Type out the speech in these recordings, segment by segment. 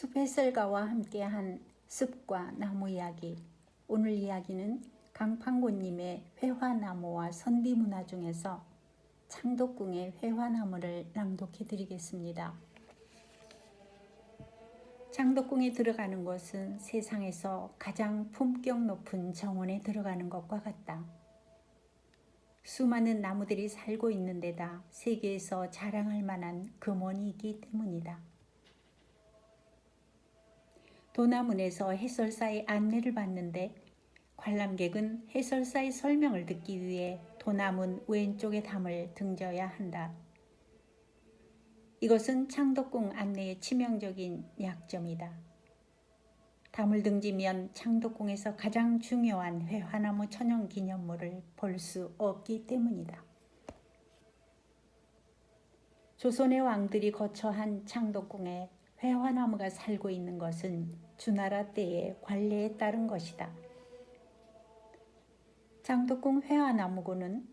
숲 해설가와 함께한 숲과 나무 이야기. 오늘 이야기는 강판고님의 회화나무와 선비문화 중에서 창덕궁의 회화나무를 낭독해 드리겠습니다. 창덕궁에 들어가는 것은 세상에서 가장 품격 높은 정원에 들어가는 것과 같다. 수많은 나무들이 살고 있는 데다 세계에서 자랑할 만한 금원이 있기 때문이다. 도남문에서 해설사의 안내를 받는데 관람객은 해설사의 설명을 듣기 위해 도남문 왼쪽의 담을 등져야 한다. 이것은 창덕궁 안내의 치명적인 약점이다. 담을 등지면 창덕궁에서 가장 중요한 회화나무 천연 기념물을 볼 수 없기 때문이다. 조선의 왕들이 거처한 창덕궁에 회화나무가 살고 있는 것은 주나라 때의 관례에 따른 것이다. 창덕궁 회화나무고는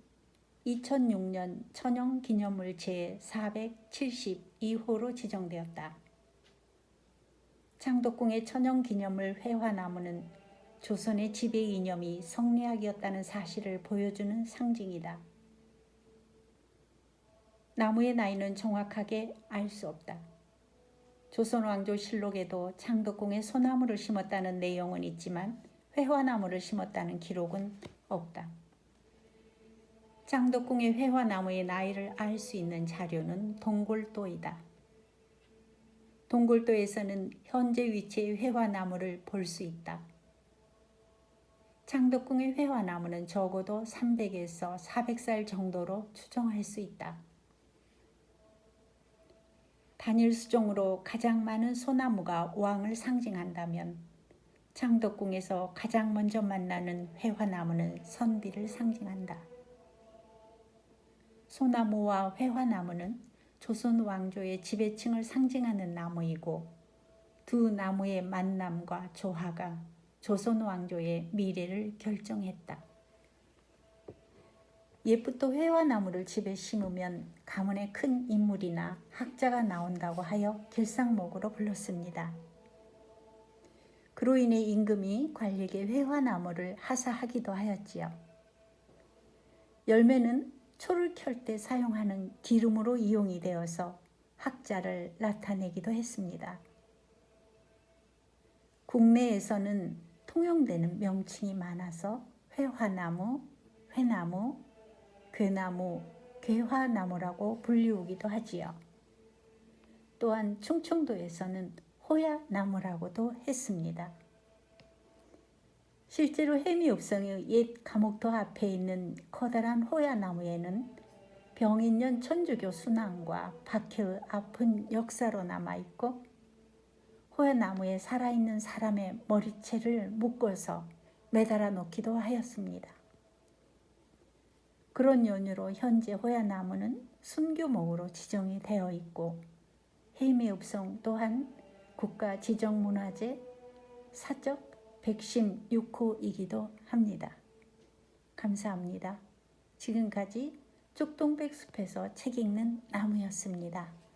2006년 천연 기념물 제 472호로 지정되었다. 창덕궁의 천연 기념물 회화나무는 조선의 지배 이념이 성리학이었다는 사실을 보여주는 상징이다. 나무의 나이는 정확하게 알 수 없다. 조선왕조 실록에도 창덕궁에 소나무를 심었다는 내용은 있지만 회화나무를 심었다는 기록은 없다. 창덕궁의 회화나무의 나이를 알 수 있는 자료는 동굴도이다. 동굴도에서는 현재 위치의 회화나무를 볼 수 있다. 창덕궁의 회화나무는 적어도 300에서 400살 정도로 추정할 수 있다. 단일 수종으로 가장 많은 소나무가 왕을 상징한다면 창덕궁에서 가장 먼저 만나는 회화나무는 선비를 상징한다. 소나무와 회화나무는 조선 왕조의 지배층을 상징하는 나무이고 두 나무의 만남과 조화가 조선 왕조의 미래를 결정했다. 옛부터 회화나무를 집에 심으면 가문의 큰 인물이나 학자가 나온다고 하여 길상목으로 불렀습니다. 그로 인해 임금이 관리에게 회화나무를 하사하기도 하였지요. 열매는 초를 켤 때 사용하는 기름으로 이용이 되어서 학자를 나타내기도 했습니다. 국내에서는 통용되는 명칭이 많아서 회화나무, 회나무, 괴나무, 괴화나무라고 불리우기도 하지요. 또한 충청도에서는 호야나무라고도 했습니다. 실제로 해미읍성의 옛 감옥터 앞에 있는 커다란 호야나무에는 병인년 천주교 순환과 박해의 아픈 역사로 남아있고 호야나무에 살아있는 사람의 머리채를 묶어서 매달아 놓기도 하였습니다. 그런 연유로 현재 호야나무는 순교목으로 지정이 되어 있고 해미읍성 또한 국가 지정문화재 사적 116호이기도 합니다. 감사합니다. 지금까지 쪽동백숲에서 책 읽는 나무였습니다.